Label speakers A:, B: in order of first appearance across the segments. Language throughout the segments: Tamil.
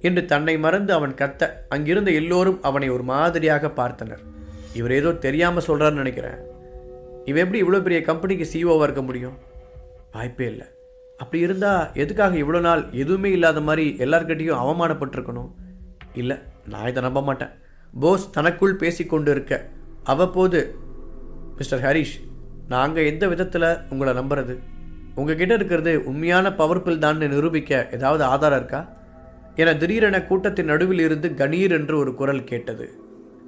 A: என்று தன்னை மறந்து அவன் கத்த அங்கிருந்த எல்லோரும் அவனை ஒரு மாதிரியாக பார்த்தனர். இவர் ஏதோ தெரியாமல் சொல்கிறான்னு நினைக்கிறேன். இவன் எப்படி இவ்வளோ பெரிய கம்பெனிக்கு சிஓவாக இருக்க முடியும்? வாய்ப்பே இல்லை. அப்படி இருந்தால் எதுக்காக இவ்வளோ நாள் எதுவுமே இல்லாத மாதிரி எல்லார்கிட்டையும் அவமானப்பட்டிருக்கணும்? இல்லை நான் இதை நம்ப மாட்டேன். போஸ் தனக்குள் பேசிக்கொண்டு இருக்க அவ்வப்போது மிஸ்டர் ஹரிஷ் நாங்கள் எந்த விதத்தில் உங்களை நம்புறது? உங்ககிட்ட இருக்கிறது உண்மையான பவர்ஃபுல் தான் நிரூபிக்க ஏதாவது ஆதாரம் இருக்கா? என திடீரென கூட்டத்தின் நடுவில் இருந்து கணீர் என்று ஒரு குரல் கேட்டது.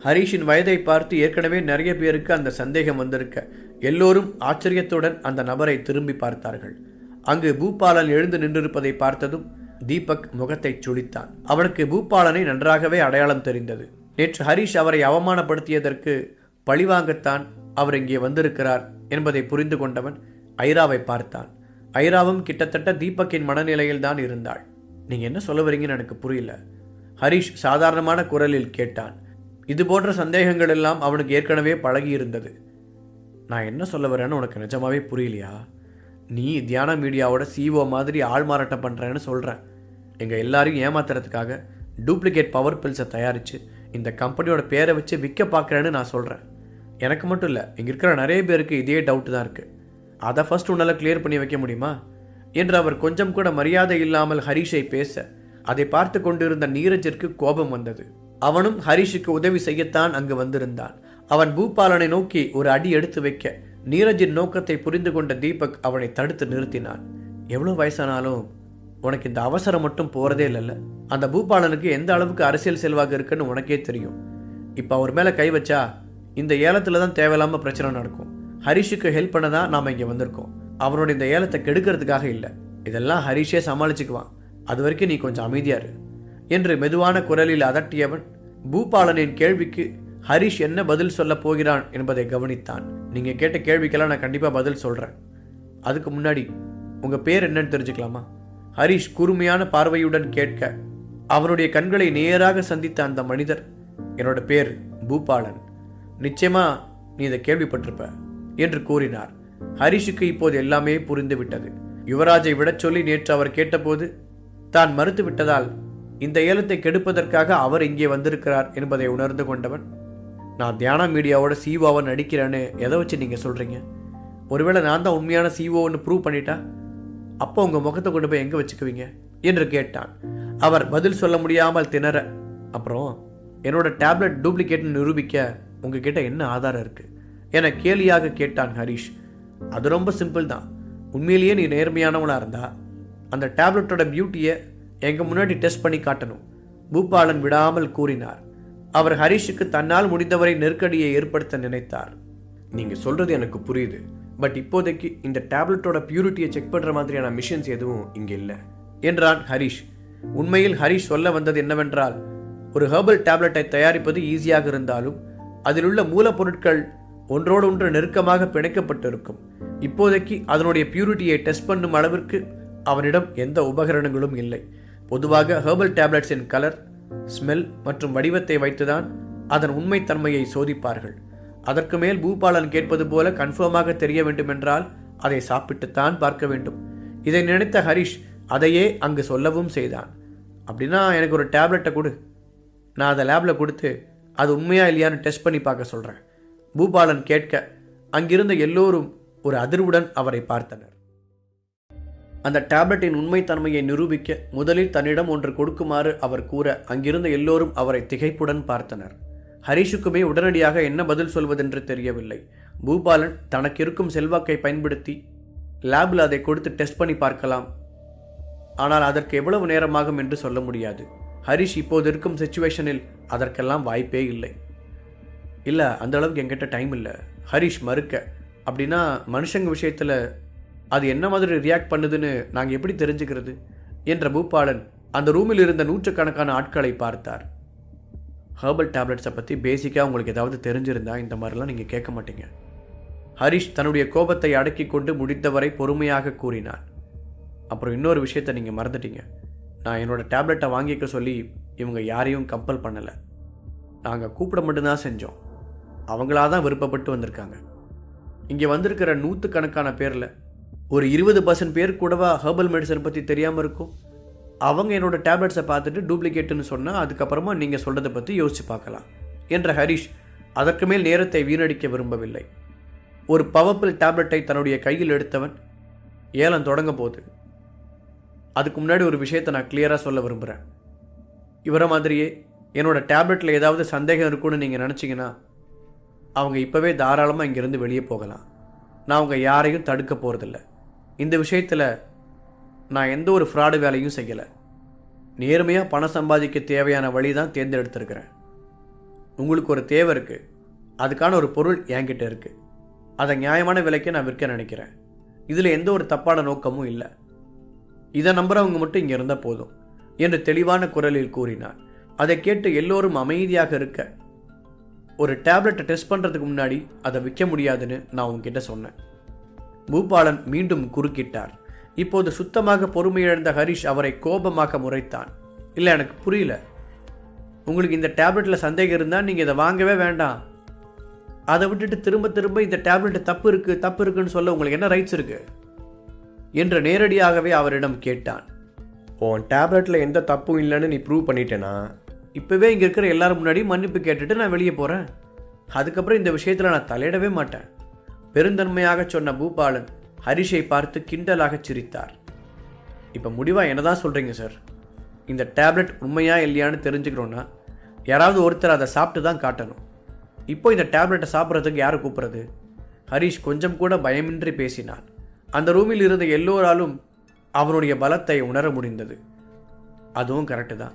A: ஹரிஷின் வயதை பார்த்து ஏற்கனவே நிறைய பேருக்கு அந்த சந்தேகம் வந்திருக்க எல்லோரும் ஆச்சரியத்துடன் அந்த நபரை திரும்பி பார்த்தார்கள். அங்கு பூபாலன் எழுந்து நின்றிருப்பதை பார்த்ததும் தீபக் முகத்தைச் சுழித்தான். அவனுக்கு பூபாலனை நன்றாகவே அடையாளம் தெரிந்தது. நேற்று ஹரிஷ் அவரை அவமானப்படுத்தியதற்கு பழிவாங்கத்தான் அவர் இங்கே வந்திருக்கிறார் என்பதை புரிந்து கொண்டவன் ஐராவை பார்த்தான். ஐராவும் கிட்டத்தட்ட தீபக்கின் மனநிலையில்தான் இருந்தாள். நீங்கள் என்ன சொல்ல வரீங்கன்னு எனக்கு புரியல. ஹரிஷ் சாதாரணமான குரலில் கேட்டான். இது போன்ற சந்தேகங்கள் எல்லாம் அவனுக்கு ஏற்கனவே பழகி இருந்தது நான் என்ன சொல்ல வரேன்னு உனக்கு நிஜமாவே புரியலையா? நீ தியான மீடியாவோட சிஓ மாதிரி ஆள் மாறாட்டம் பண்ணுறேன்னு சொல்கிறேன் எங்கள் எல்லாரையும் ஏமாத்துறதுக்காக டூப்ளிகேட் பவர் பில்ஸை தயாரித்து இந்த கம்பெனியோட பேரை வச்சு விற்க பார்க்குறேன்னு நான் சொல்கிறேன் எனக்கு மட்டும் இல்லை இங்கே இருக்கிற நிறைய பேருக்கு இதே டவுட்டு தான் இருக்குது அதை ஃபர்ஸ்ட் உன்னால் கிளியர் பண்ணி வைக்க முடியுமா? என்று அவர் கொஞ்சம் கூட மரியாதை இல்லாமல் ஹரிஷை பேச அதை பார்த்து கொண்டிருந்த நீரஜிற்கு கோபம் வந்தது. அவனும் ஹரிஷுக்கு உதவி செய்யத்தான் அங்கு வந்திருந்தான். அவன் பூபாலனை நோக்கி ஒரு அடி எடுத்து வைக்க நீரஜின் நோக்கத்தை புரிந்து கொண்ட தீபக் அவனை தடுத்து நிறுத்தினான். எவ்வளோ வயசானாலும் உனக்கு இந்த அவசரம் மட்டும் போகிறதே இல்லைல்ல. அந்த பூபாலனுக்கு எந்த அளவுக்கு அரசியல் செல்வாக்கு இருக்குன்னு உனக்கே தெரியும். இப்போ அவர் மேலே கை வச்சா இந்த ஏலத்தில் தான் தேவையில்லாம பிரச்சனை நடக்கும். ஹரிஷுக்கு ஹெல்ப் பண்ண தான் நாம் இங்கே வந்திருக்கோம். அவனோட இந்த ஏலத்தை கெடுக்கிறதுக்காக இல்லை. இதெல்லாம் ஹரிஷே சமாளிச்சுக்குவான். அது வரைக்கும் நீ கொஞ்சம் அமைதியாரு என்று மெதுவான குரலில் அதட்டியவன் பூபாலனின் கேள்விக்கு ஹரிஷ் என்ன பதில் சொல்லப் போகிறான் என்பதை கவனித்தான். நீங்கள் கேட்ட கேள்விக்கெல்லாம் நான் கண்டிப்பாக பதில் சொல்கிறேன் அதுக்கு முன்னாடி உங்கள் பேர் என்னன்னு தெரிஞ்சுக்கலாமா? ஹரிஷ் கூர்மையான பார்வையுடன் கேட்க அவனுடைய கண்களை நேராக சந்தித்த அந்த மனிதர் என்னோட பேர் பூபாலன். நிச்சயமா நீ இதை கேள்விப்பட்டிருப்ப என்று கூறினார். ஹரிஷுக்கு இப்போது எல்லாமே புரிந்து விட்டது யுவராஜை விடச் சொல்லி நேற்று அவர் கேட்டபோது தான் மறுத்து விட்டதால் இந்த ஏலத்தை கெடுப்பதற்காக அவர் இங்கே வந்திருக்கிறார் என்பதை உணர்ந்து கொண்டவன் நான் தியான மீடியாவோட சிஓவை நடிக்கிறேன்னு எதை வச்சு நீங்கள் சொல்றீங்க? ஒருவேளை நான் தான் உண்மையான சிஓன்னு ப்ரூவ் பண்ணிட்டா அப்போ உங்க முகத்தை கொண்டு போய் எங்கே வச்சுக்குவீங்க? என்று கேட்டான். அவர் பதில் சொல்ல முடியாமல் திணற அப்புறம் என்னோட டேப்லெட் டூப்ளிகேட்னு நிரூபிக்க உங்ககிட்ட என்ன ஆதாரம் இருக்குது என கேலியாக கேட்டான் ஹரிஷ். அது ரொம்ப சிம்பிள் தான். உண்மையிலேயே நீ நேர்மையானவனாக இருந்தா அந்த டேப்லெட்டோட பியூட்டியை எங்கள் முன்னாடி டெஸ்ட் பண்ணி காட்டணும். பூபாலன் விடாமல் கூறினார். அவர் ஹரிஷுக்கு தன்னால் முடிந்தவரை நெருக்கடியை ஏற்படுத்த நினைத்தார். நீங்கள் சொல்கிறது எனக்கு புரியுது. பட் இப்போதைக்கு இந்த டேப்லெட்டோட பியூரிட்டியை செக் பண்ணுற மாதிரியான மிஷின்ஸ் எதுவும் இங்கே இல்லை என்றான் ஹரிஷ். உண்மையில் ஹரிஷ் சொல்ல வந்தது என்னவென்றால் ஒரு ஹெர்பல் டேப்லெட்டை தயாரிப்பது ஈஸியாக இருந்தாலும் அதில் உள்ள மூலப்பொருட்கள் ஒன்றோடு ஒன்று நெருக்கமாக பிணைக்கப்பட்டிருக்கும். இப்போதைக்கு அதனுடைய பியூரிட்டியை டெஸ்ட் பண்ணும் அளவிற்கு அவனிடம் எந்த உபகரணங்களும் இல்லை. பொதுவாக ஹெர்பல் டேப்லெட்ஸின் கலர் ஸ்மெல் மற்றும் வடிவத்தை வைத்துதான் அதன் உண்மைத்தன்மையை சோதிப்பார்கள். அதற்கு மேல் பூபாலன் கேட்பது போல கன்ஃபார்மாக தெரிய வேண்டுமென்றால் அதை சாப்பிட்டுத்தான் பார்க்க வேண்டும். இதை நினைத்த ஹரிஷ் அதையே அங்கு சொல்லவும் செய்தான். அப்படின்னா எனக்கு ஒரு டேப்லெட்டை கொடு. நான் அதை லேபில் கொடுத்து அது உண்மையா இல்லையான்னு டெஸ்ட் பண்ணி பார்க்க சொல்கிறேன் பூபாலன் கேட்க அங்கிருந்த எல்லோரும் ஒரு அதிர்வுடன் அவரை பார்த்தனர். அந்த டேப்லெட்டின் உண்மைத்தன்மையை நிரூபிக்க முதலில் தன்னிடம் ஒன்று கொடுக்குமாறு அவர் கூற அங்கிருந்த எல்லோரும் அவரை திகைப்புடன் பார்த்தனர். ஹரிஷுக்குமே உடனடியாக என்ன பதில் சொல்வதென்று தெரியவில்லை. பூபாலன் தனக்கு இருக்கும் செல்வாக்கை பயன்படுத்தி லேபில் அதை கொடுத்து டெஸ்ட் பண்ணி பார்க்கலாம். ஆனால் அதற்கு எவ்வளவு நேரமாகும் என்று சொல்ல முடியாது. ஹரிஷ் இப்போது இருக்கும் சுச்சுவேஷனில் அதற்கெல்லாம் வாய்ப்பே இல்லை. இல்லை அந்த அளவுக்கு என்கிட்ட டைம் இல்லை. ஹரிஷ் மறுக்க. அப்படின்னா மனுஷங்க விஷயத்தில் அது என்ன மாதிரி ரியாக்ட் பண்ணுதுன்னு நாங்கள் எப்படி தெரிஞ்சுக்கிறது? என்ற பூபாலன் அந்த ரூமில் இருந்த நூற்றுக்கணக்கான ஆட்களை பார்த்தார். ஹர்பல் டேப்லெட்ஸை பற்றி பேசிக்காக உங்களுக்கு ஏதாவது தெரிஞ்சிருந்தா இந்த மாதிரிலாம் நீங்கள் கேட்க மாட்டீங்க. ஹரிஷ் தன்னுடைய கோபத்தை அடக்கி கொண்டு முடித்தவரை பொறுமையாக கூறினார். அப்புறம் இன்னொரு விஷயத்தை நீங்கள் மறந்துட்டீங்க. நான் என்னோட டேப்லெட்டை வாங்கிக்க சொல்லி இவங்க யாரையும் கம்பல் பண்ணலை. நாங்கள் கூப்பிட மட்டும்தான் செஞ்சோம். அவங்களா தான் விருப்பப்பட்டு வந்திருக்காங்க. இங்கே வந்திருக்கிற நூற்றுக்கணக்கான பேரில் ஒரு இருபது பர்சன்ட் பேர் கூடவா ஹெர்பல் மெடிசன் பற்றி தெரியாமல் இருக்கும். அவங்க என்னோட டேப்லெட்ஸை பார்த்துட்டு டூப்ளிகேட்டுன்னு சொன்னால் அதுக்கப்புறமா நீங்கள் சொல்கிறத பற்றி யோசித்து பார்க்கலாம். என்ற ஹரிஷ் அதற்கு மேல் நேரத்தை வீணடிக்க விரும்பவில்லை. ஒரு பவர்ஃபுல் டேப்லெட்டை தன்னுடைய கையில் எடுத்தவன் ஏலம் தொடங்க போகுது அதுக்கு முன்னாடி ஒரு விஷயத்தை நான் கிளியராக சொல்ல விரும்புகிறேன் இவரை மாதிரியே என்னோட டேப்லெட்டில் ஏதாவது சந்தேகம் இருக்குன்னு நீங்கள் நினச்சிங்கன்னா அவங்க இப்போவே தாராளமாக இங்கேருந்து வெளியே போகலாம். நான் அவங்க யாரையும் தடுக்க போகிறதில்ல இந்த விஷயத்தில் நான் எந்த ஒரு ஃப்ராடு வேலையும் செய்யலை. நேர்மையாக பணம் சம்பாதிக்க தேவையான வழி தான் தேர்ந்தெடுத்திருக்கிறேன். உங்களுக்கு ஒரு தேவை இருக்குது அதுக்கான ஒரு பொருள் என்கிட்ட இருக்குது அதை நியாயமான விலைக்கு நான் விற்க நினைக்கிறேன். இதில் எந்த ஒரு தப்பான நோக்கமும் இல்லை. இதை நம்புகிறவங்க மட்டும் இங்கே இருந்தால் போதும் என்று தெளிவான குரலில் கூறினார். அதை கேட்டு எல்லோரும் அமைதியாக இருக்க ஒரு டேப்லெட்டை டெஸ்ட் பண்ணுறதுக்கு முன்னாடி அதை விற்க முடியாதுன்னு நான் உங்ககிட்ட சொன்னேன். பூபாலன் மீண்டும் குறுக்கிட்டார். இப்போது சுத்தமாக பொறுமையிழந்த ஹரிஷ் அவரை கோபமாக முறைத்தான். இல்லை எனக்கு புரியல. உங்களுக்கு இந்த டேப்லெட்டில் சந்தேகம் இருந்தால் நீங்கள் இதை வாங்கவே வேண்டாம். அதை விட்டுட்டு திரும்ப திரும்ப இந்த டேப்லெட் தப்பு இருக்குது தப்பு இருக்குன்னு சொல்ல உங்களுக்கு என்ன ரைட்ஸ் இருக்குது என்று நேரடியாகவே அவரிடம் கேட்டான்.
B: உன் டேப்லெட்டில் எந்த தப்பும் இல்லைன்னு நீ ப்ரூவ் பண்ணிட்டேனா?
A: இப்போவே இங்கே இருக்கிற எல்லாரும் முன்னாடி மன்னிப்பு கேட்டுட்டு நான் வெளியே போகிறேன் அதுக்கப்புறம் இந்த விஷயத்தில் நான் தலையிடவே மாட்டேன். பெருந்தன்மையாக சொன்ன பூபாலன் ஹரிஷை பார்த்து கிண்டலாக சிரித்தார். இப்போ முடிவாக என்னதான் சொல்கிறீங்க சார்? இந்த டேப்லெட் உண்மையா இல்லையான்னு தெரிஞ்சுக்கிறோன்னா யாராவது ஒருத்தர் அதை சாப்பிட்டு தான் காட்டணும். இப்போ இந்த டேப்லெட்டை சாப்பிட்றதுக்கு யாரை கூப்பிட்றது? ஹரிஷ் கொஞ்சம் கூட பயமின்றி பேசினான். அந்த ரூமில் இருந்த எல்லோராலும் அவனுடைய பலத்தை உணர முடிந்தது. அதுவும் கரெக்டு தான்.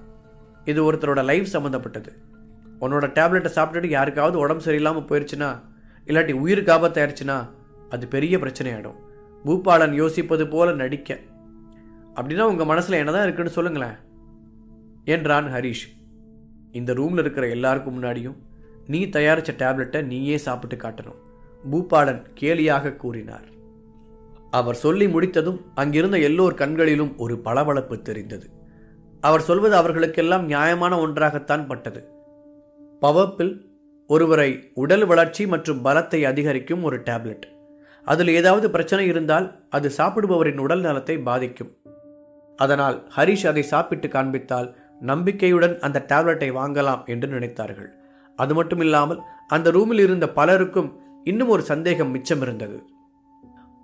A: இது ஒருத்தரோட லைஃப் சம்மந்தப்பட்டது உன்னோட டேப்லெட்டை சாப்பிட்டுட்டு யாருக்காவது உடம்பு சரியில்லாமல் போயிடுச்சுன்னா இல்லாட்டி உயிருக்கு ஆபத்தாயிடுச்சுன்னா அது பெரிய பிரச்சனையாயிடும். பூபாலன் யோசிப்பது போல நடிக்க. அப்படின்னா உங்கள் மனசில் என்னதான் இருக்குன்னு சொல்லுங்களேன். என்றான் ஹரிஷ். இந்த ரூமில் இருக்கிற எல்லாருக்கும் முன்னாடியும் நீ தயாரித்த டேப்லெட்டை நீயே சாப்பிட்டு காட்டணும் பூபாலன் கேலியாக கூறினார். அவர் சொல்லி முடித்ததும் அங்கிருந்த எல்லோர் கண்களிலும் ஒரு பளபளப்பு தெரிந்தது. அவர் சொல்வது அவர்களுக்கெல்லாம் நியாயமான ஒன்றாகத்தான் பட்டது. பவப்பில் ஒருவரை உடல் வளர்ச்சி மற்றும் பலத்தை அதிகரிக்கும் ஒரு டேப்லெட். அதில் ஏதாவது பிரச்சனை இருந்தால் அது சாப்பிடுபவரின் உடல் நலத்தை பாதிக்கும். அதனால் ஹரிஷ் அதை சாப்பிட்டு காண்பித்தால் நம்பிக்கையுடன் அந்த டேப்லெட்டை வாங்கலாம் என்று நினைத்தார்கள். அது மட்டும் இல்லாமல் அந்த ரூமில் இருந்த பலருக்கும் இன்னும் ஒரு சந்தேகம் மிச்சம் இருந்தது.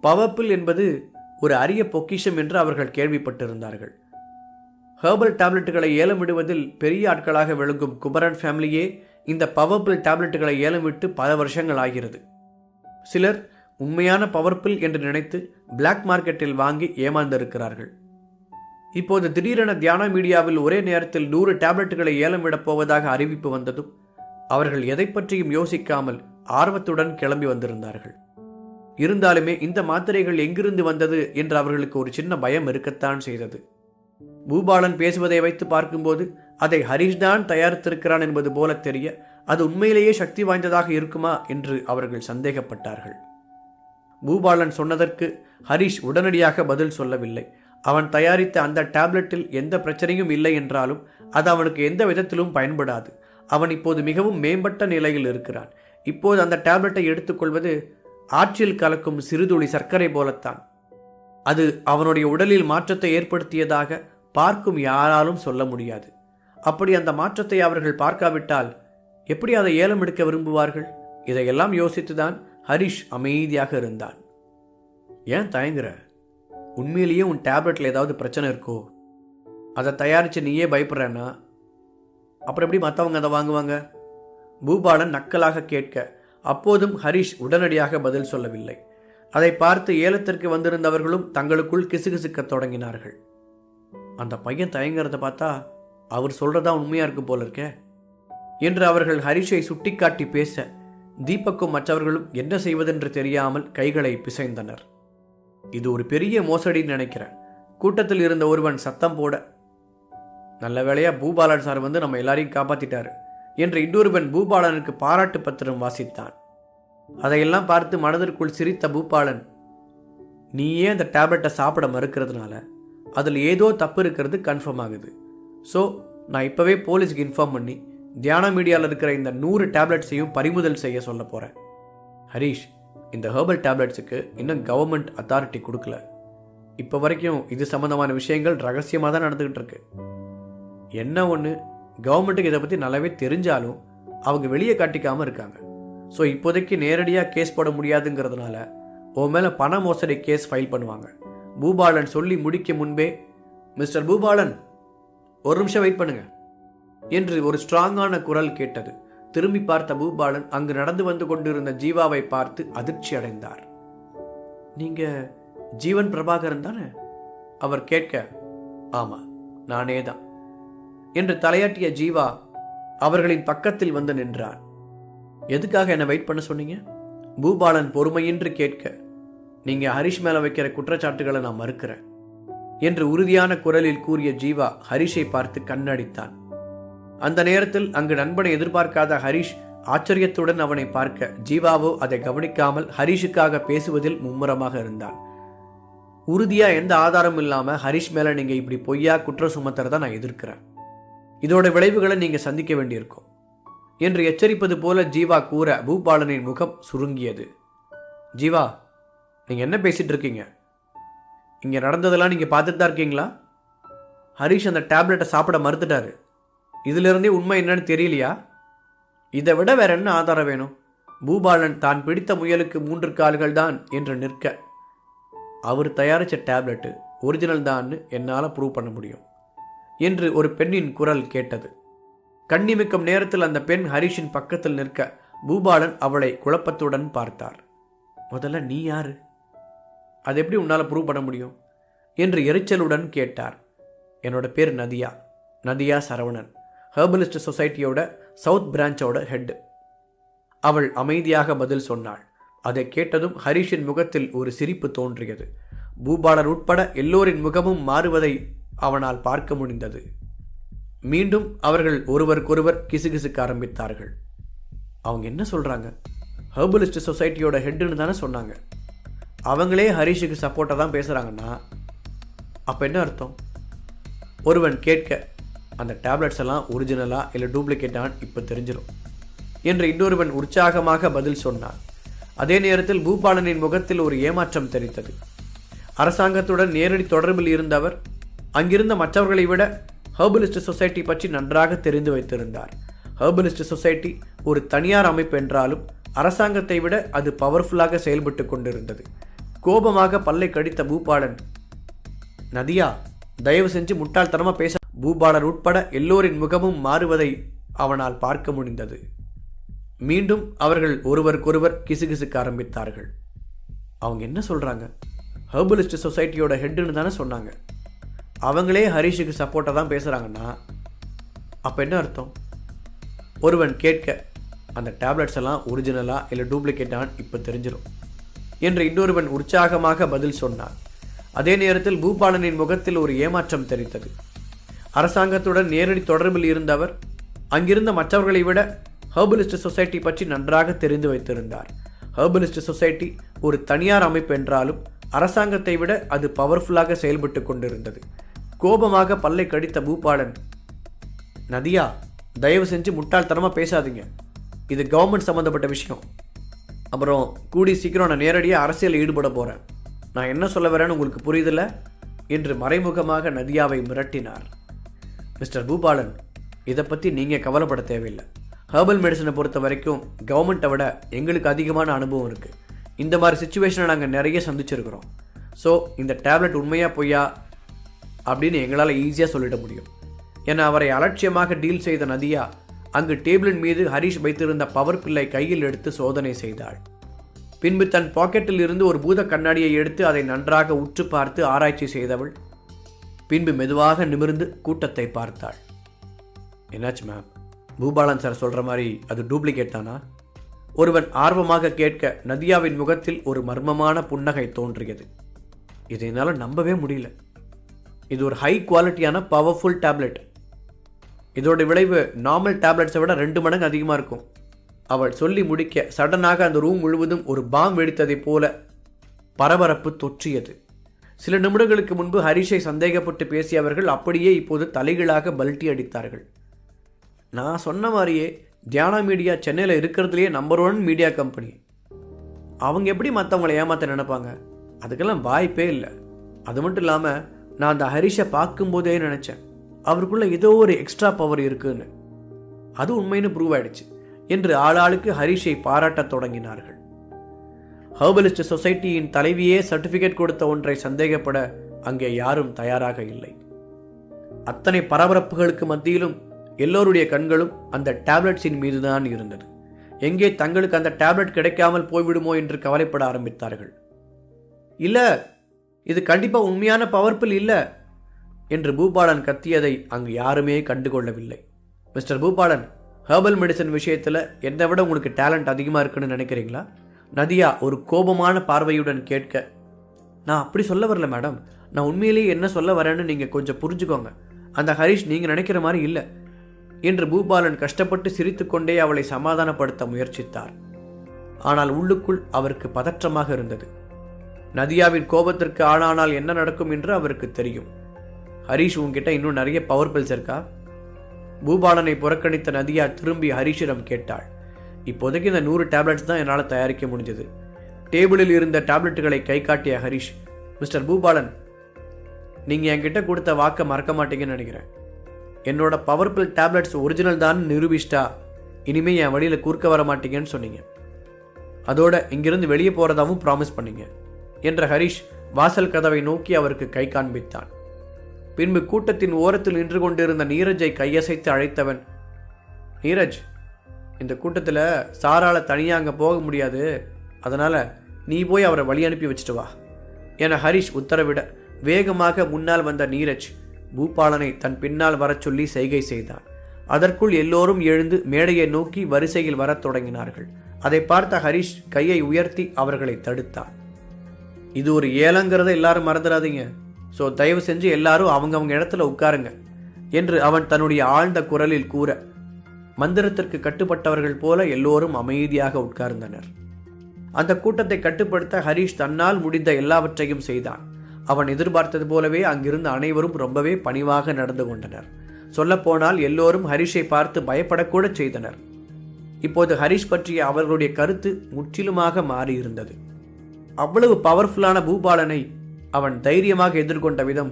A: பவப்பில் என்பது ஒரு அரிய பொக்கிஷம் என்று அவர்கள் கேள்விப்பட்டிருந்தார்கள். ஹெர்பல் டேப்லெட்டுகளை ஏலம் விடுவதில் பெரிய ஆட்களாக விளங்கும் குமரன் ஃபேமிலியே இந்த பவர்பில் டேப்லெட்டுகளை ஏலம் விட்டு பல வருஷங்கள் ஆகிறது. சிலர் உண்மையான பவர்பில் என்று நினைத்து பிளாக் மார்க்கெட்டில் வாங்கி ஏமாந்திருக்கிறார்கள். இப்போது திடீரென தியான மீடியாவில் ஒரே நேரத்தில் நூறு டேப்லெட்டுகளை ஏலம் விடப் போவதாக அறிவிப்பு வந்ததும் அவர்கள் எதை பற்றியும் யோசிக்காமல் ஆர்வத்துடன் கிளம்பி வந்திருந்தார்கள். இருந்தாலுமே இந்த மாத்திரைகள் எங்கிருந்து வந்தது என்று அவர்களுக்கு ஒரு சின்ன பயம் இருக்கத்தான் செய்தது. பூபாலன் பேசுவதை வைத்து பார்க்கும்போது அதை ஹரிஷ் தான் தயாரித்திருக்கிறான் என்பது போல தெரிய அது உண்மையிலேயே சக்தி வாய்ந்ததாக இருக்குமா என்று அவர்கள் சந்தேகப்பட்டார்கள். பூபாலன் சொன்னதற்கு ஹரிஷ் உடனடியாக பதில் சொல்லவில்லை. அவன் தயாரித்த அந்த டேப்லெட்டில் எந்த பிரச்சனையும் இல்லை என்றாலும் அது அவனுக்கு எந்த விதத்திலும் பயன்படாது. அவன் இப்போது மிகவும் மேம்பட்ட நிலையில் இருக்கிறான். இப்போது அந்த டேப்லெட்டை எடுத்துக்கொள்வது ஆற்றில் கலக்கும் சிறுதுளி சர்க்கரை போலத்தான். அது அவனுடைய உடலில் மாற்றத்தை ஏற்படுத்தியதாக பார்க்கும் யாராலும் சொல்ல முடியாது. அப்படி அந்த மாற்றத்தை அவர்கள் பார்க்காவிட்டால் எப்படி அதை ஏலம் எடுக்க விரும்புவார்கள்? இதையெல்லாம் யோசித்துதான் ஹரிஷ் அமைதியாக இருந்தான். ஏன் தயங்குற? உண்மையிலேயே உன் டேப்லெட்டில் ஏதாவது பிரச்சனை இருக்கோ? அதை தயாரித்து நீயே பயப்படுறேன்னா? அப்புறம் எப்படி மற்றவங்க அதை வாங்குவாங்க? பூபாலன் நக்கலாக கேட்க அப்போதும் ஹரிஷ் உடனடியாக பதில் சொல்லவில்லை. அதை பார்த்து ஏலத்திற்கு வந்திருந்தவர்களும் தங்களுக்குள் கிசுகிசுக்கத் தொடங்கினார்கள். அந்த பையன் தயங்குறத பார்த்தா அவர் சொல்றதா உண்மையா இருக்கு போல இருக்கே. என்று அவர்கள் ஹரிஷை சுட்டிக்காட்டி பேச தீபக்கும் மற்றவர்களும் என்ன செய்வதென்று தெரியாமல் கைகளை பிசைந்தனர். இது ஒரு பெரிய மோசடின்னு நினைக்கிறேன். கூட்டத்தில் இருந்த ஒருவன் சத்தம் போட நல்ல வேளையா பூபாலன் சார் வந்து நம்ம எல்லாரையும் காப்பாத்திட்டாரு என்று இன்னொருவன் பூபாலனுக்கு பாராட்டு பத்திரம் வாசித்தான். அதையெல்லாம் பார்த்து மனதிற்குள் சிரித்த பூபாலன் நீயே அந்த டேப்லெட்டை சாப்பிட மறுக்கிறதுனால அதில் ஏதோ தப்பு இருக்கிறது கன்ஃபார்ம் ஆகுது. ஸோ நான் இப்போவே போலீஸ்க்கு இன்ஃபார்ம் பண்ணி தியான மீடியாவில் இருக்கிற இந்த நூறு டேப்லெட்ஸையும் பறிமுதல் செய்ய சொல்ல போகிறேன் ஹரீஷ் இந்த ஹெர்பல் டேப்லெட்ஸுக்கு இன்னும் கவர்மெண்ட் அத்தாரிட்டி கொடுக்கல. இப்போ வரைக்கும் இது சம்மந்தமான விஷயங்கள் ரகசியமாக தான் நடந்துக்கிட்டு இருக்கு. என்ன ஒன்று கவர்மெண்ட்டுக்கு இதை பற்றி நல்லாவே தெரிஞ்சாலும் அவங்க வெளியே காட்டிக்காமல் இருக்காங்க. ஸோ இப்போதைக்கு நேரடியாக கேஸ் போட முடியாதுங்கிறதுனால உன் மேலே பண மோசடி கேஸ் ஃபைல் பண்ணுவாங்க. பூபாலன் சொல்லி முடிக்க முன்பே மிஸ்டர் பூபாலன் ஒரு நிமிஷம் வெயிட் பண்ணுங்க என்று ஒரு ஸ்ட்ராங்கான குரல் கேட்டது. திரும்பி பார்த்த பூபாலன் அங்கு நடந்து வந்து கொண்டிருந்த ஜீவாவை பார்த்து அதிர்ச்சி அடைந்தார். நீங்க ஜீவன் பிரபாகரன் தானே? அவர் கேட்க ஆமா நானே தான் என்று தலையாட்டிய ஜீவா அவர்களின் பக்கத்தில் வந்து நின்றார் எதுக்காக என்னை வெயிட் பண்ண சொன்னீங்க? பூபாலன் பொறுமையின்றி கேட்க நீங்க ஹரிஷ் மேல வைக்கிற குற்றச்சாட்டுகளை நான் மறுக்கிறேன் என்று உறுதியான குரலில் கூறிய ஜீவா ஹரிஷை பார்த்து கண்ணடித்தான். அந்த நேரத்தில் அங்கு நண்பனை எதிர்பார்க்காத ஹரிஷ் ஆச்சரியத்துடன் அவனை பார்க்க ஜீவாவோ அதை கவனிக்காமல் ஹரிஷுக்காக பேசுவதில் மும்முரமாக இருந்தான். உறுதியா எந்த ஆதாரமும் இல்லாம ஹரிஷ் மேல நீங்க இப்படி பொய்யா குற்றம் சுமத்துறத நான் எதிர்க்கிறேன். இதோட விளைவுகளை நீங்க சந்திக்க வேண்டியிருக்கும் என்று எச்சரிப்பது போல ஜீவா கூற பூபாலனின் முகம் சுருங்கியது. ஜீவா நீங்கள் என்ன பேசிகிட்டு இருக்கீங்க? இங்கே நடந்ததெல்லாம் நீங்கள் பார்த்துட்டு தான் இருக்கீங்களா? ஹரிஷ் அந்த டேப்லெட்டை சாப்பிட மறுத்துட்டாரு. இதிலிருந்தே உண்மை என்னன்னு தெரியலையா? இதை விட வேற என்ன ஆதாரம் வேணும்? பூபாலன் தான் பிடித்த முயலுக்கு மூன்று கால்கள் தான் என்று நிற்க. அவர் தயாரித்த டேப்லெட்டு ஒரிஜினல் தான்னு என்னால் ப்ரூவ் பண்ண முடியும் என்று ஒரு பெண்ணின் குரல் கேட்டது. கண்ணிமிக்கும் நேரத்தில் அந்த பெண் ஹரிஷின் பக்கத்தில் நிற்க பூபாலன் அவளை குழப்பத்துடன் பார்த்தார். முதல்ல நீ யாரு? அது எப்படி உன்னால் ப்ரூவ் பண்ண முடியும்? என்று எரிச்சலுடன் கேட்டார். என்னோட பேர் நதியா. நதியா சரவணன். ஹெர்பலிஸ்ட் சொசைட்டியோட சவுத் பிரான்ச்சோட ஹெட் அவள் அமைதியாக பதில் சொன்னாள். அதை கேட்டதும் ஹரிஷின் முகத்தில் ஒரு சிரிப்பு தோன்றியது. பூபாலர் உட்பட எல்லோரின் முகமும் மாறுவதை அவனால் பார்க்க முடிந்தது. மீண்டும் அவர்கள் ஒருவருக்கொருவர் கிசுகிசுக்க ஆரம்பித்தார்கள். அவங்க என்ன சொல்கிறாங்க ஹெர்பலிஸ்ட் சொசைட்டியோட ஹெட்டுன்னு தானே சொன்னாங்க. அவங்களே ஹரிஷுக்கு சப்போர்ட்டாக தான் பேசுகிறாங்கன்னா அப்போ என்ன அர்த்தம்? ஒருவன் கேட்க அந்த டேப்லெட்ஸ் எல்லாம் ஒரிஜினலாக இல்லை டூப்ளிகேட்டான்னு இப்போ தெரிஞ்சிடும் என்று இன்னொருவன் உற்சாகமாக பதில் சொன்னான். அதே நேரத்தில் பூபாலனின் முகத்தில் ஒரு ஏமாற்றம் தெரித்தது அரசாங்கத்துடன் நேரடி தொடர்பில் இருந்தவர் அங்கிருந்த மற்றவர்களை விட ஹெர்பலிஸ்ட் சொசைட்டி பற்றி நன்றாக தெரிந்து வைத்திருந்தார். ஹெர்பலிஸ்ட் சொசைட்டி ஒரு தனியார் அமைப்பு என்றாலும் அரசாங்கத்தை விட அது பவர்ஃபுல்லாக செயல்பட்டு கொண்டிருந்தது. கோபமாக பல்லை கடித்த பூபாலன். நதியா தயவு செஞ்சு முட்டாள்தனமாக பேச பூபாலன் உட்பட எல்லோரின் முகமும் மாறுவதை அவனால் பார்க்க முடிந்தது. மீண்டும் அவர்கள் ஒருவருக்கொருவர் கிசுகிசுக்க ஆரம்பித்தார்கள். அவங்க என்ன சொல்கிறாங்க ஹெர்பலிஸ்ட் சொசைட்டியோட ஹெட்டுன்னு தானே சொன்னாங்க. அவங்களே ஹரிஷுக்கு சப்போர்ட்டாக தான் பேசுகிறாங்கன்னா அப்போ என்ன அர்த்தம்? ஒருவன் கேட்க அந்த டேப்லெட்ஸ் எல்லாம் ஒரிஜினலாக இல்லை டூப்ளிகேட்டான்னு இப்போ தெரிஞ்சிடும் என்று இன்னொருவன் உற்சாகமாக பதில் சொன்னான். அதே நேரத்தில் பூபாலனின் முகத்தில் ஒரு ஏமாற்றம் தெரித்தது அரசாங்கத்துடன் நேரடி தொடர்பில் இருந்தவர் அங்கிருந்த மற்றவர்களை விட ஹெர்பலிஸ்ட் சொசைட்டி பற்றி நன்றாக தெரிந்து வைத்திருந்தார். ஹெர்பலிஸ்ட் சொசைட்டி ஒரு தனியார் அமைப்பு என்றாலும் அரசாங்கத்தை விட அது பவர்ஃபுல்லாக செயல்பட்டு கொண்டிருந்தது. கோபமாக பல்லை கடித்த பூபாலன் நதியா தயவு செஞ்சு முட்டாள்தனமாக பேசாதீங்க. இது கவர்மெண்ட் சம்மந்தப்பட்ட விஷயம். அப்புறம் கூடி சீக்கிரம் நான் நேரடியாக அரசியல் ஈடுபட போகிறேன் நான் என்ன சொல்ல வரேன்னு உங்களுக்கு புரியுதில்ல? என்று மறைமுகமாக நதியாவை மிரட்டினார். மிஸ்டர் பூபாலன் இதை பற்றி நீங்கள் கவலைப்பட தேவையில்லை. ஹெர்பல் மெடிசனை பொறுத்த வரைக்கும் கவர்மெண்ட்டை விட எங்களுக்கு அதிகமான அனுபவம் இருக்குது இந்த மாதிரி சுச்சுவேஷனை நாங்கள் நிறைய சந்திச்சிருக்கிறோம். ஸோ இந்த டேப்லெட் உண்மையாக பொய்யா அப்படின்னு எங்களால் ஈஸியாக சொல்லிட முடியும். என அவரை அலட்சியமாக டீல் செய்த நதியா அங்கு டேபிளின் மீது ஹரிஷ் வைத்திருந்த பவர் பில்லை கையில் எடுத்து சோதனை செய்தாள். பின்பு தன் பாக்கெட்டில் இருந்து ஒரு பூத கண்ணாடியை எடுத்து அதை நன்றாக உற்று பார்த்து ஆராய்ச்சி செய்தவள். பின்பு மெதுவாக நிமிர்ந்து கூட்டத்தை பார்த்தாள். என்னாச்சு மேம்? பூபாலன் சார் சொல்கிற மாதிரி அது டூப்ளிகேட் தானா? ஒருவன் ஆர்வமாக கேட்க நதியாவின் முகத்தில் ஒரு மர்மமான புன்னகை தோன்றியது. இதை என்னால் நம்பவே முடியல. இது ஒரு ஹை குவாலிட்டியான பவர்ஃபுல் டேப்லெட் இதோட விளைவு நார்மல் டேப்லெட்ஸை விட ரெண்டு மடங்கு அதிகமாக இருக்கும். அவள் சொல்லி முடிக்க சடனாக அந்த ரூம் முழுவதும் ஒரு பாம் வெடித்ததைப் போல பரபரப்பு தொற்றியது. சில நிமிடங்களுக்கு முன்பு ஹரிஷை சந்தேகப்பட்டு பேசியவர்கள் அப்படியே இப்போது தலைகளாக பல்ட்டி அடித்தார்கள். நான் சொன்ன மாதிரியே தியானா மீடியா சென்னையில் இருக்கிறதுலையே நம்பர் ஒன் மீடியா கம்பெனி அவங்க எப்படி மற்றவங்களை ஏமாற்ற நினைப்பாங்க? அதுக்கெல்லாம் வாய்ப்பே இல்லை. அது மட்டும் இல்லாமல் நான் அந்த ஹரிஷை பார்க்கும்போதே நினச்சேன். அவருக்குள்ளே ஏதோ ஒரு எக்ஸ்ட்ரா பவர் இருக்குன்னு. அது உண்மைன்னு ப்ரூவ் ஆயிடுச்சு. என்று ஆளாளுக்கு ஹரிஷை பாராட்டத் தொடங்கினார்கள். ஹர்பலிஸ்ட் சொசைட்டியின் தலைவியே சர்டிஃபிகேட் கொடுத்த ஒன்றை சந்தேகப்பட அங்கே யாரும் தயாராக இல்லை. அத்தனை பரபரப்புகளுக்கு மத்தியிலும் எல்லோருடைய கண்களும் அந்த டேப்லெட்ஸின் மீதுதான் இருந்தது. எங்கே தங்களுக்கு அந்த டேப்லெட் கிடைக்காமல் போய்விடுமோ என்று கவலைப்பட ஆரம்பித்தார்கள். இல்லை இது கண்டிப்பாக உண்மையான பவர்ஃபுல் இல்லை. என்று பூபாலன் கத்தியதை அங்கு யாருமே கண்டுகொள்ளவில்லை. மிஸ்டர் பூபாலன் ஹெர்பல் மெடிசன் விஷயத்தில் என்னை விட உங்களுக்கு டேலண்ட் அதிகமாக இருக்குன்னு நினைக்கிறீங்களா? நதியா ஒரு கோபமான பார்வையுடன் கேட்க நான் அப்படி சொல்ல வரல மேடம். நான் உண்மையிலேயே என்ன சொல்ல வரேன்னு நீங்கள் கொஞ்சம் புரிஞ்சுக்கோங்க. அந்த ஹரிஷ் நீங்கள் நினைக்கிற மாதிரி இல்லை என்று பூபாலன் கஷ்டப்பட்டு சிரித்துக்கொண்டே அவளை சமாதானப்படுத்த முயற்சித்தார். ஆனால் உள்ளுக்குள் அவருக்கு பதற்றமாக இருந்தது. நதியாவின் கோபத்திற்கு ஆளானால் என்ன நடக்கும் என்று அவருக்கு தெரியும். ஹரிஷ் உன்கிட்ட இன்னும் நிறைய பவர் பில்ஸ் இருக்கா? பூபாலனை புறக்கணித்த நதியா திரும்பி ஹரீஷிடம் கேட்டாள். இப்போதைக்கு இந்த நூறு டேப்லெட்ஸ் தான் என்னால் தயாரிக்க முடிஞ்சது. டேபிளில் இருந்த டேப்லெட்டுகளை கை காட்டிய ஹரிஷ் மிஸ்டர் பூபாலன் நீங்கள் என்கிட்ட கொடுத்த வாக்கை மறக்க மாட்டீங்கன்னு நினைக்கிறேன். என்னோட பவர்ஃபுல் டேப்லெட்ஸ் ஒரிஜினல் தான் நிரூபிஷ்டா இனிமேல் என் வழியில் குறுக்க வர மாட்டீங்கன்னு சொன்னீங்க. அதோட இங்கிருந்து வெளியே போகிறதாவும் ப்ராமிஸ் பண்ணீங்க என்ற ஹரிஷ் வாசல் கதவை நோக்கி அவருக்கு கை காண்பித்தான். பின்பு கூட்டத்தின் ஓரத்தில் நின்று கொண்டிருந்த நீரஜை கையசைத்து அழைத்தவன் நீரஜ் இந்த கூட்டத்தில் சாரால் தனியாக அங்கே போக முடியாது. அதனால் நீ போய் அவரை வழி அனுப்பி வச்சுட்டு வா என ஹரிஷ் உத்தரவிட வேகமாக முன்னால் வந்த நீரஜ் பூபாலனை தன் பின்னால் வரச் சொல்லி செய்கை செய்தான். அதற்குள் எல்லோரும் எழுந்து மேடையை நோக்கி வரிசையில் வரத் தொடங்கினார்கள். அதை பார்த்த ஹரிஷ் கையை உயர்த்தி அவர்களை தடுத்தான். இது ஒரு ஏலங்கிறத எல்லாரும் மறந்துடாதீங்க ஸோ தயவு செஞ்சு எல்லாரும் அவங்கவங்க இடத்துல உட்காருங்க என்று அவன் தன்னுடைய ஆழ்ந்த குரலில் கூற மந்திரத்திற்கு கட்டுப்பட்டவர்கள் போல எல்லோரும் அமைதியாக உட்கார்ந்தனர். அந்த கூட்டத்தை கட்டுப்படுத்த ஹரிஷ் தன்னால் முடிந்த எல்லாவற்றையும் செய்தான். அவன் எதிர்பார்த்தது போலவே அங்கிருந்த அனைவரும் ரொம்பவே பணிவாக நடந்து கொண்டனர். சொல்லப்போனால் எல்லோரும் ஹரிஷை பார்த்து பயப்படக்கூட செய்தனர். இப்போது ஹரிஷ் பற்றிய அவர்களுடைய கருத்து முற்றிலுமாக மாறியிருந்தது. அவ்வளவு பவர்ஃபுல்லான பூபாலனை அவன் தைரியமாக எதிர்கொண்ட விதம்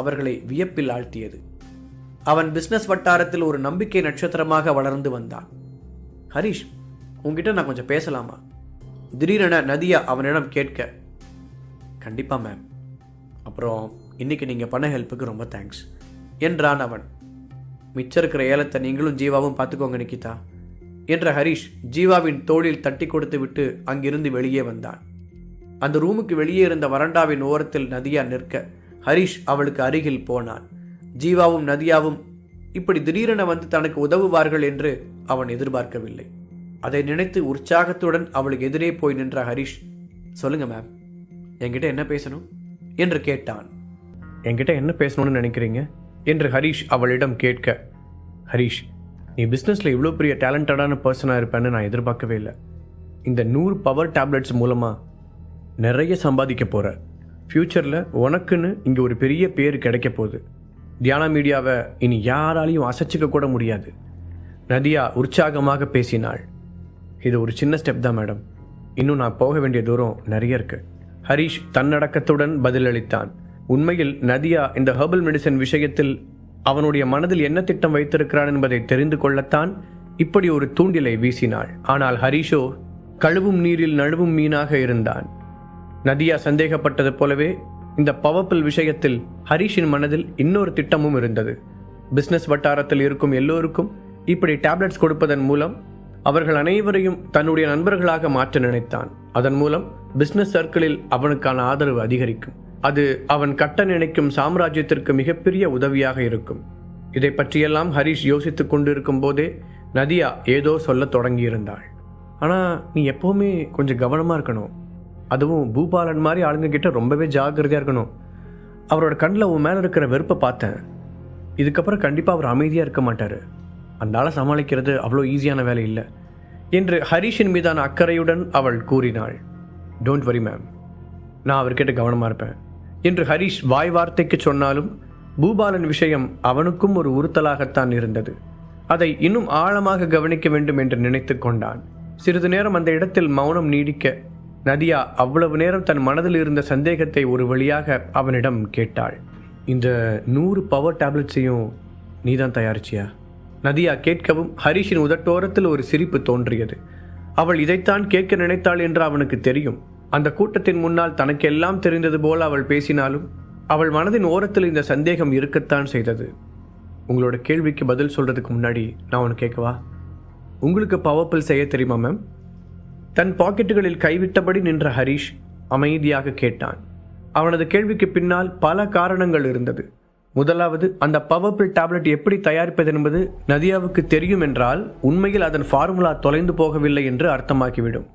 A: அவர்களை வியப்பில் ஆழ்த்தியது. அவன் பிஸ்னஸ் வட்டாரத்தில் ஒரு நம்பிக்கை நட்சத்திரமாக வளர்ந்து வந்தான். ஹரிஷ் உங்ககிட்ட நான் கொஞ்சம் பேசலாமா? திடீரென நதியா அவனிடம் கேட்க கண்டிப்பா மேம் அப்புறம் இன்னைக்கு நீங்கள் பண்ண ஹெல்ப்புக்கு ரொம்ப தேங்க்ஸ் என்றான் அவன். மிச்சம் இருக்கிற ஏலத்தை நீங்களும் ஜீவாவும் பார்த்துக்கோங்க நிக்கிதா என்ற ஹரிஷ் ஜீவாவின் தோளில் தட்டி கொடுத்து விட்டு அங்கிருந்து வெளியே வந்தான். அந்த ரூமுக்கு வெளியே இருந்த வறண்டாவின் ஓரத்தில் நதியா நிற்க ஹரிஷ் அவளுக்கு அருகில் போனான். ஜீவாவும் நதியாவும் இப்படி திடீரென வந்து தனக்கு உதவுவார்கள் என்று அவன் எதிர்பார்க்கவில்லை. அதை நினைத்து உற்சாகத்துடன் அவளுக்கு எதிரே போய் நின்ற ஹரிஷ் சொல்லுங்க மேம் என்கிட்ட என்ன பேசணும்? என்று கேட்டான். என்கிட்ட என்ன பேசணும்னு நினைக்கிறீங்க? என்று ஹரிஷ் அவளிடம் கேட்க ஹரிஷ் நீ பிஸ்னஸில் இவ்வளோ பெரிய டேலண்டடான பர்சனாக இருப்பேன்னு நான் எதிர்பார்க்கவே இல்லை. இந்த நூறு பவர் டேப்லெட்ஸ் மூலமாக நிறைய சம்பாதிக்க போகிற ஃப்யூச்சரில் உனக்குன்னு இங்கே ஒரு பெரிய பேர் கிடைக்க போகுது. தியானா மீடியாவை இனி யாராலையும் அசைச்சிக்க கூட முடியாது. நதியா உற்சாகமாக பேசினாள். இது ஒரு சின்ன ஸ்டெப் தான் மேடம் இன்னும் நான் போக வேண்டிய தூரம் நிறைய இருக்கு. ஹரிஷ் தன்னடக்கத்துடன் பதிலளித்தான். உண்மையில் நதியா இந்த ஹெர்பல் மெடிசன் விஷயத்தில் அவனுடைய மனதில் என்ன திட்டம் வைத்திருக்கிறான் என்பதை தெரிந்து கொள்ளத்தான் இப்படி ஒரு தூண்டிலை வீசினாள். ஆனால் ஹரிஷோ கழுவும் நீரில் நழுவும் மீனாக இருந்தான். நதியா சந்தேகப்பட்டது போலவே இந்த பவர்ஃபுல் விஷயத்தில் ஹரிஷின் மனதில் இன்னொரு திட்டமும் இருந்தது. பிஸ்னஸ் வட்டாரத்தில் இருக்கும் எல்லோருக்கும் இப்படி டேப்லெட்ஸ் கொடுப்பதன் மூலம் அவர்கள் அனைவரையும் தன்னுடைய நண்பர்களாக மாற்ற நினைத்தான். அதன் மூலம் பிஸ்னஸ் சர்க்கிளில் அவனுக்கான ஆதரவு அதிகரிக்கும். அது அவன் கட்ட நினைக்கும் சாம்ராஜ்யத்திற்கு மிகப்பெரிய உதவியாக இருக்கும். இதை பற்றியெல்லாம் ஹரீஷ் யோசித்துக் கொண்டிருக்கும் போதே நதியா ஏதோ சொல்ல தொடங்கியிருந்தாள். ஆனால் நீ எப்போவுமே கொஞ்சம் கவனமாக இருக்கணும். அதுவும் பூபாலன் மாதிரி ஆளுங்கக்கிட்ட ரொம்பவே ஜாக்கிரதையாக இருக்கணும். அவரோட கண்ணில் உன் மேலே இருக்கிற வெறுப்பை பார்த்தேன். இதுக்கப்புறம் கண்டிப்பாக அவர் அமைதியாக இருக்க மாட்டார். அந்தால சமாளிக்கிறது அவ்வளோ ஈஸியான வேலை இல்லை. என்று ஹரிஷின் மீதான அக்கறையுடன் அவள் கூறினாள். டோன்ட் வரி மேம் நான் அவர்கிட்ட கவனமாக இருப்பேன். என்று ஹரிஷ் வாய் வார்த்தைக்கு சொன்னாலும் பூபாலன் விஷயம் அவனுக்கும் ஒரு உறுத்தலாகத்தான் இருந்தது. அதை இன்னும் ஆழமாக கவனிக்க வேண்டும் என்று நினைத்து கொண்டான். சிறிது நேரம் அந்த இடத்தில் மௌனம் நீடிக்க நதியா அவ்வளவு நேரம் தன் மனதில் இருந்த சந்தேகத்தை ஒரு வழியாக அவனிடம் கேட்டாள். இந்த நூறு பவர் டேப்லெட்ஸையும் நீதான் தயாரிச்சியா? நதியா கேட்கவும் ஹரிஷின் உதட்டோரத்தில் ஒரு சிரிப்பு தோன்றியது. அவள் இதைத்தான் கேட்க நினைத்தாள் என்று அவனுக்கு தெரியும். அந்த கூட்டத்தின் முன்னால் தனக்கெல்லாம் தெரிந்தது போல அவள் பேசினாலும் அவள் மனதின் ஓரத்தில் இந்த சந்தேகம் இருக்கத்தான் செய்தது. உங்களோட கேள்விக்கு பதில் சொல்றதுக்கு முன்னாடி நான் ஒன்று கேட்கவா? உங்களுக்கு பவர்பில் செய்ய தெரியுமா மேம் தன் பாக்கெட்டுகளில் கைவிட்டபடி நின்ற ஹரிஷ் அமைதியாக கேட்டான். அவனது கேள்விக்கு பின்னால் பல காரணங்கள் இருந்தது. முதலாவது அந்த பவர்பில் டேப்லெட் எப்படி தயாரிப்பது என்பது நதியாவுக்கு தெரியும் என்றால் உண்மையில் அதன் ஃபார்முலா தொலைந்து போகவில்லை என்று அர்த்தமாக்கிவிடும்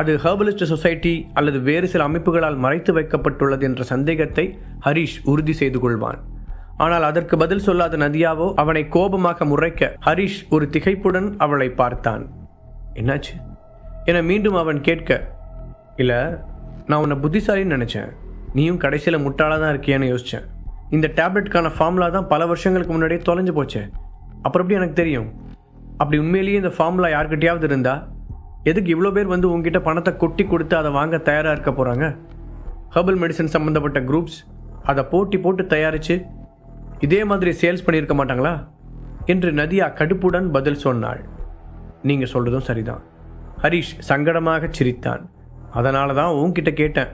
A: அது ஹெர்பலிஸ்ட் சொசைட்டி அல்லது வேறு சில அமைப்புகளால் மறைத்து வைக்கப்பட்டுள்ளது என்ற சந்தேகத்தை ஹரிஷ் உறுதி செய்து கொள்வான். ஆனால் அதற்கு பதில் சொல்லாத நதியாவோ அவனை கோபமாக முறைக்க ஹரிஷ் ஒரு திகைப்புடன் அவளை பார்த்தான். என்னாச்சு? என மீண்டும் அவன் கேட்க இல்லை நான் உன்னை புத்திசாலின்னு நினச்சேன். நீயும் கடைசியில் முட்டாளாக தான் இருக்கியான்னு யோசித்தேன் இந்த டேப்லெட்க்கான ஃபார்முலா தான் பல வருஷங்களுக்கு முன்னாடியே தொலைஞ்சு போச்சே. அப்புறம் எப்படி எனக்கு தெரியும்? அப்படி உண்மையிலேயே இந்த ஃபார்முலா யார்கிட்டயாவது இருந்தா? எதுக்கு இவ்வளோ பேர் வந்து உங்ககிட்ட பணத்தை கொட்டி கொடுத்து அதை வாங்க தயாராக இருக்க போகிறாங்க ஹெர்பல் மெடிசன் சம்மந்தப்பட்ட குரூப்ஸ் அதை போட்டி போட்டு தயாரித்து இதே மாதிரி சேல்ஸ் பண்ணியிருக்க மாட்டாங்களா? என்று நதியா கடுப்புடன் பதில் சொன்னாள். நீங்கள் சொல்கிறதும் சரிதான். ஹரிஷ் சங்கடமாக சிரித்தான். அதனால தான் உன்கிட்ட கேட்டேன்.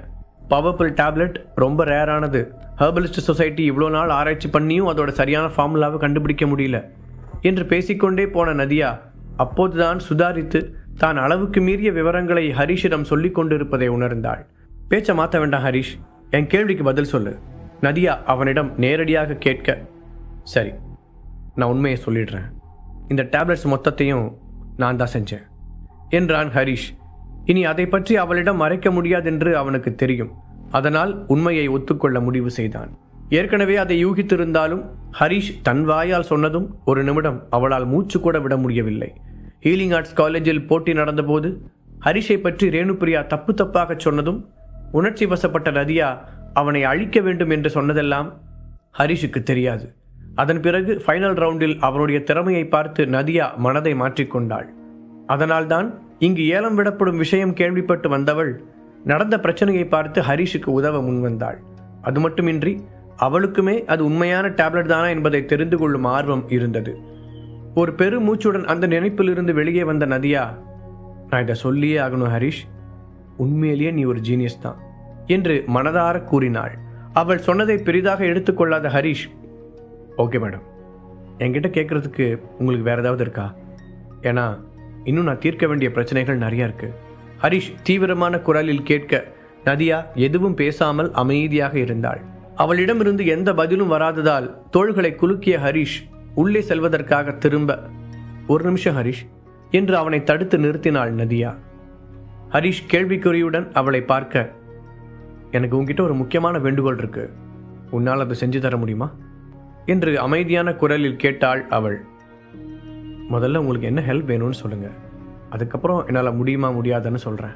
A: பவர்ஃபுல் டேப்லெட் ரொம்ப ரேரானது ஹெர்பலிஸ்ட் சொசைட்டி இவ்வளோ நாள் ஆராய்ச்சி பண்ணியும் அதோட சரியான ஃபார்முலாவை கண்டுபிடிக்க முடியல. என்று பேசிக்கொண்டே போன நதியா அப்போதுதான் சுதாரித்து தான் அளவுக்கு மீறிய விவரங்களை ஹரிஷிடம் சொல்லிக் கொண்டிருப்பதை உணர்ந்தாள். பேச்சை மாற்ற வேண்டாம் ஹரிஷ். என் கேள்விக்கு பதில் சொல்லு. நதியா அவனிடம் நேரடியாக கேட்க சரி நான் உண்மையை சொல்லிடுறேன். இந்த டேப்லெட்ஸ் மொத்தத்தையும் நான் தான் செஞ்சேன். என்றான் ஹரிஷ். இனி அதை பற்றி அவளிடம் மறைக்க முடியாதென்று அவனுக்கு தெரியும். அதனால் உண்மையை ஒத்துக்கொள்ள முடிவு செய்தான். ஏற்கனவே அதை யூகித்திருந்தாலும் ஹரிஷ் தன் வாயால் சொன்னதும் ஒரு நிமிடம் அவளால் மூச்சு கூட விட முடியவில்லை. ஹீலிங் ஆர்ட்ஸ் காலேஜில் போட்டி நடந்தபோது ஹரிஷை பற்றி ரேணுபிரியா தப்பு தப்பாக சொன்னதும் உணர்ச்சி வசப்பட்ட நதியா அவனை அழிக்க வேண்டும் என்று சொன்னதெல்லாம் ஹரிஷுக்கு தெரியாது. அதன் பிறகு ஃபைனல் ரவுண்டில் அவனுடைய திறமையை பார்த்து நதியா மனதை மாற்றிக்கொண்டாள். அதனால்தான் இங்கு ஏலம் விடப்படும் விஷயம் கேள்விப்பட்டு வந்தவள் நடந்த பிரச்சனையை பார்த்து ஹரிஷுக்கு உதவ முன்வந்தாள் அது மட்டுமின்றி அவளுக்குமே அது உண்மையான டேப்லெட் தானா என்பதை தெரிந்து கொள்ளும் ஆர்வம் இருந்தது. ஒரு பெரு மூச்சுடன் அந்த நினைப்பிலிருந்து வெளியே வந்த நதியா நான் இதை சொல்லியே ஆகணும் ஹரிஷ். உண்மையிலேயே நீ ஒரு ஜீனியஸ் தான் என்று மனதார கூறினாள். அவள் சொன்னதை பெரிதாக எடுத்துக்கொள்ளாத ஹரிஷ் ஓகே மேடம். என்கிட்ட கேட்குறதுக்கு உங்களுக்கு வேற ஏதாவது இருக்கா? ஏன்னா இன்னும் நான் தீர்க்க வேண்டிய பிரச்சனைகள் நிறைய இருக்கு. ஹரிஷ் தீவிரமான குரலில் கேட்க நதியா எதுவும் பேசாமல் அமைதியாக இருந்தாள். அவளிடமிருந்து எந்த பதிலும் வராததால் தோள்களை குலுக்கிய ஹரிஷ் உள்ளே செல்வதற்காக திரும்ப ஒரு நிமிஷம் ஹரிஷ் என்று அவனை தடுத்து நிறுத்தினாள் நதியா. ஹரிஷ் கேள்விக்குறியுடன் அவளை பார்க்க எனக்கு உங்ககிட்ட ஒரு முக்கியமான வேண்டுகோள் இருக்கு. உன்னால் அதை செஞ்சு தர முடியுமா? என்று அமைதியான குரலில் கேட்டாள் அவள். முதல்ல உங்களுக்கு என்ன ஹெல்ப் வேணும்னு சொல்லுங்கள் அதுக்கப்புறம் என்னால் முடியுமா முடியாதுன்னு சொல்கிறேன்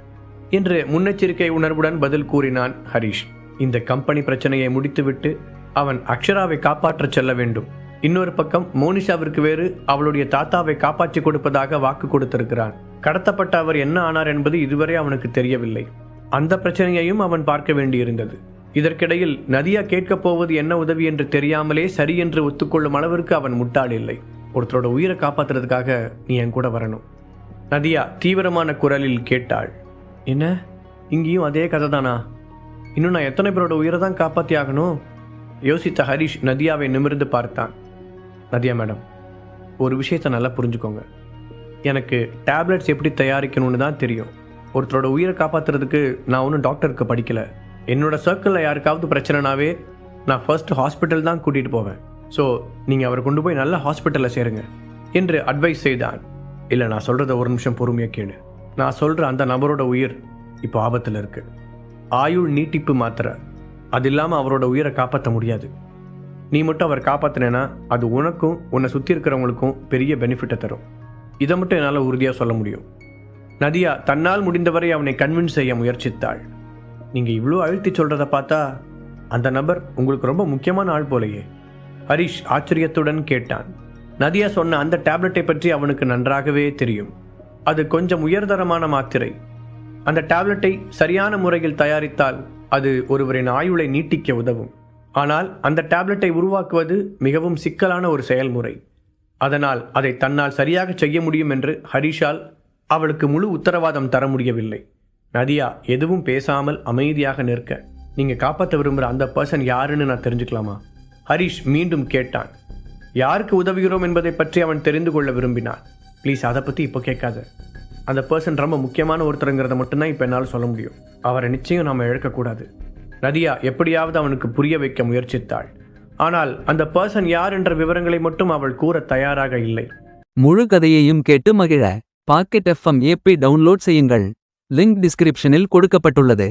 A: என்று முன்னெச்சரிக்கை உணர்வுடன் பதில் கூறினான் ஹரிஷ். இந்த கம்பெனி பிரச்சனையை முடித்துவிட்டு அவன் அக்ஷராவை காப்பாற்றச் செல்ல வேண்டும். இன்னொரு பக்கம் மோனிஷாவிற்கு வேறு அவளுடைய தாத்தாவை காப்பாற்றி கொடுப்பதாக வாக்கு கொடுத்திருக்கிறான். கடத்தப்பட்ட அவர் என்ன ஆனார் என்பது இதுவரை அவனுக்கு தெரியவில்லை. அந்த பிரச்சனையையும் அவன் பார்க்க வேண்டியிருந்தது. இதற்கிடையில் நதியா கேட்கப் போவது என்ன உதவி என்று தெரியாமலே சரி என்று ஒத்துக்கொள்ளும் அளவிற்கு அவன் முட்டாள் இல்லை. ஒருத்தரோட உயிரை காப்பாத்துறதுக்காக நீ என் கூட வரணும். நதியா தீவிரமான குரலில் கேட்டாள். என்ன? இங்கேயும் அதே கதை தானா இன்னும் நான் எத்தனை பேரோட உயிரை தான் காப்பாற்றி ஆகணும்? யோசித்த ஹரிஷ் நதியாவை நிமிர்ந்து பார்த்தான். நதியா மேடம் ஒரு விஷயத்தை நல்லா புரிஞ்சுக்கோங்க. எனக்கு டேப்லெட்ஸ் எப்படி தயாரிக்கணும்னு தான் தெரியும். ஒருத்தரோட உயிரை காப்பாற்றுறதுக்கு நான் ஒன்றும் டாக்டருக்கு படிக்கலை. என்னோட சர்க்கிளில் யாருக்காவது பிரச்சனைனாவே நான் ஃபர்ஸ்ட் ஹாஸ்பிட்டல் தான் கூட்டிகிட்டு போவேன். ஸோ நீங்கள் அவரை கொண்டு போய் நல்ல ஹாஸ்பிட்டலில் சேருங்க என்று அட்வைஸ் செய்தான். இல்லை நான் சொல்கிறத ஒரு நிமிஷம் பொறுமையாக கேளு. நான் சொல்கிற அந்த நபரோட உயிர் இப்போ ஆபத்தில் இருக்குது ஆயுள் நீட்டிப்பு மாத்திரை அது இல்லாமல் அவரோட உயிரை காப்பாற்ற முடியாது. நீ மட்டும் அவர் காப்பாற்றினேன்னா அது உனக்கும் உன்னை சுற்றி இருக்கிறவங்களுக்கும் பெரிய பெனிஃபிட்டை தரும். இதை மட்டும் என்னால் உறுதியாக சொல்ல முடியும். நதியா தன்னால் முடிந்தவரை அவனை கன்வின்ஸ் செய்ய முயற்சித்தாள். நீங்கள் இவ்வளோ அழுத்தி சொல்கிறத பார்த்தா அந்த நபர் உங்களுக்கு ரொம்ப முக்கியமான ஆள் போலையே. ஹரிஷ் ஆச்சரியத்துடன் கேட்டான். நதியா சொன்ன அந்த டேப்லெட்டை பற்றி அவனுக்கு நன்றாகவே தெரியும். அது கொஞ்சம் உயர்தரமான மாத்திரை. அந்த டேப்லெட்டை சரியான முறையில் தயாரித்தால் அது ஒருவரின் ஆயுளை நீட்டிக்க உதவும். ஆனால் அந்த டேப்லெட்டை உருவாக்குவது மிகவும் சிக்கலான ஒரு செயல்முறை. அதனால் அதை தன்னால் சரியாக செய்ய முடியும் என்று ஹரிஷால் அவளுக்கு முழு உத்தரவாதம் தர முடியவில்லை. நதியா எதுவும் பேசாமல் அமைதியாக நிற்க நீங்க காப்பாற்ற விரும்புகிற அந்த பர்சன் யாருன்னு நான் தெரிஞ்சுக்கலாமா? ஹரிஷ் மீண்டும் கேட்டான். யாருக்கு உதவுகிறோம் என்பதை பற்றி அவன் தெரிந்து கொள்ள விரும்பினான். ப்ளீஸ் அதை பற்றி இப்போ கேட்காத. அந்த பர்சன் ரொம்ப முக்கியமான ஒருத்தருங்கிறத மட்டும்தான் இப்போ என்னால் சொல்ல முடியும். அவரை நிச்சயம் நாம் இழக்கக்கூடாது. நதியா எப்படியாவது அவனுக்கு புரிய வைக்க முயற்சித்தாள். ஆனால் அந்த பர்சன் யார் என்ற விவரங்களை மட்டும் அவள் கூற தயாராக இல்லை.
C: முழு கதையையும் கேட்டு மகிழ. பாக்கெட் எஃப்எம் ஏபி டவுன்லோட் செய்யுங்கள். லிங்க் டிஸ்கிரிப்ஷனில் கொடுக்கப்பட்டுள்ளது.